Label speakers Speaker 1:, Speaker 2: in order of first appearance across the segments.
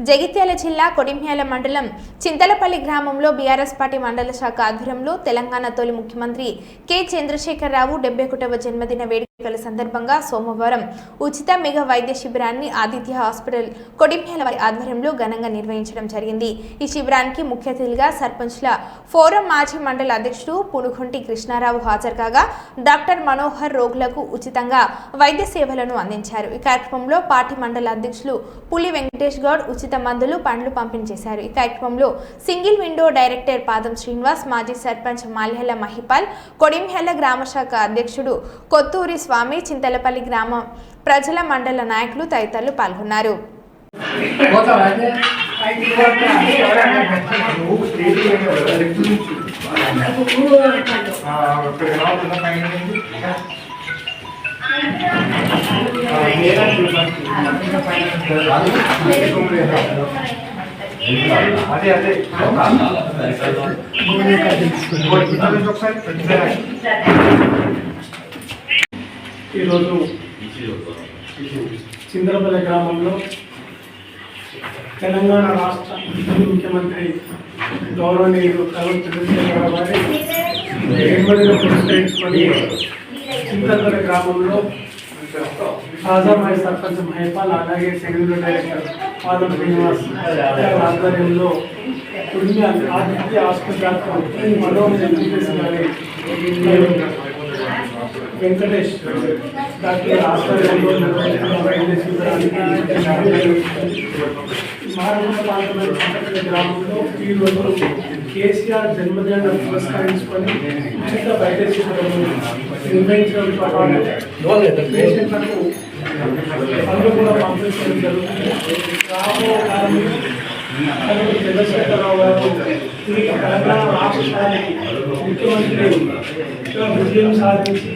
Speaker 1: జగిత్యాల జిల్లా కొడిమ్యాల మండలం చింతలపల్లి గ్రామంలో బీఆర్ఎస్ పార్టీ మండల శాఖ ఆధ్వర్యంలో తెలంగాణ తొలి ముఖ్యమంత్రి కె. చంద్రశేఖరరావు డెబ్బై ఒకటవ జన్మదిన వేడుక వేడుకల సందర్భంగా సోమవారం ఉచిత మెగా వైద్య శిబిరాన్ని ఆదిత్య హాస్పిటల్ కొడిమేల వారి ఆధ్వర్యంలో ఘనంగా నిర్వహించడం జరిగింది. ఈ శిబిరానికి ముఖ్య అతిథిగా సర్పంచ్ల ఫోరం మాజీ మండల అధ్యక్షుడు పునుగుంటి కృష్ణారావు హాజరు కాగా డాక్టర్ మనోహర్ రోగులకు ఉచితంగా వైద్య సేవలను అందించారు. ఈ కార్యక్రమంలో పార్టీ మండల అధ్యక్షులు పులి వెంకటేష్ గౌడ్ ఉచిత మందులు పండ్లు పంపిణీ చేశారు. ఈ కార్యక్రమంలో సింగిల్ విండో డైరెక్టర్ పాదం శ్రీనివాస్ మాజీ సర్పంచ్ మాల్యల మహిపాల్ కొడిమ్యాల గ్రామ శాఖ అధ్యక్షుడు కొత్తూరి స్వామి చింతలపల్లి గ్రామం ప్రజల మండల నాయకులు తదితరులు పాల్గొన్నారు.
Speaker 2: అదే అదే.
Speaker 3: ఈరోజు చింద్రపల్లి గ్రామంలో తెలంగాణ రాష్ట్ర ముఖ్యమంత్రి గౌరవనీయులు కలవ చంద్రశేఖర గారి ఎనిమిదిలో పురస్కరించుకొని చింతలపల్లి గ్రామంలో తాజామాయి సర్పంచ్ మహిపాల్ అలాగే సెక్యూరిటీ డైరెక్టర్ పాదం శ్రీనివాస్ ఆధ్వర్యంలో తుడిమి ఆదిత్య ఆసుపత్రి మనోజ్ ఎంపీఎస్ గారి వెంకటేష్ డాక్టర్ ఆధ్వర్యంలో నిర్వహిస్తున్న వైద్య మారుమూల ప్రాంతమైన గ్రామంలో కేసీఆర్ జన్మదిన పురస్కరించుకొని ఉచిత వైద్య శిబిరం నిర్వహించడంతో పాటు పేషెంట్లకు పనులు కూడా పంపించడం జరుగుతుంది. రాబో కాలంలో చంద్రశేఖరరావు గారు ఈ తెలంగాణ రాష్ట్రానికి ముఖ్యమంత్రి విజయం సాధించి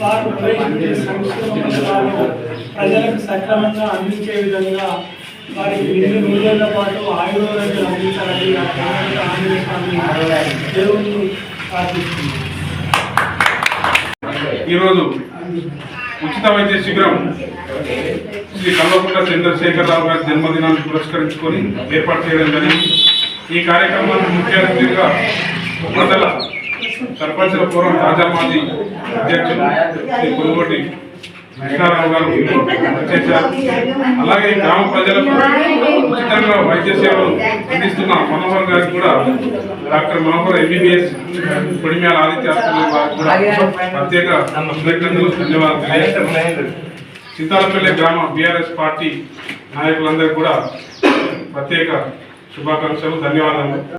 Speaker 3: వారు ప్రవేశించే సంక్షేమ ప్రజలకు సక్రమంగా అందించే విధంగా వారికి రెండు రోజుల పాటు ఆయుర్వేదాన్ని అందించాలని ఆంజనేయ స్వామి దేవుని ప్రార్థిస్తుంది
Speaker 2: ఈరోజు ఉచిత వైద్య శిబిరం శ్రీ కల్వకుంట్ల చంద్రశేఖరరావు గారి జన్మదినాన్ని పురస్కరించుకొని ఏర్పాటు చేయడం జరిగింది. ఈ కార్యక్రమానికి ముఖ్య అతిథిగా మండల సర్పంచుల పూర్వం తాజా మాజీ అధ్యక్షులు శ్రీ కొనుగోటి కృష్ణారావు గారు చేశారు అలాగే గ్రామ ప్రజలకు ఉచితంగా వైద్య సేవలు అందిస్తున్న మనోహర్ గారికి కూడా డాక్టర్ మనోహర్ ఎంబీబీఎస్ పొడిమేల ఆదిత్య కూడా ప్రత్యేక కృతజ్ఞతలు ధన్యవాదాలు తెలియజేస్తున్నాను. చింతాలపల్లి గ్రామ బీఆర్ఎస్ పార్టీ నాయకులందరికీ కూడా ప్రత్యేక శుభాకాంక్షలు ధన్యవాదాలు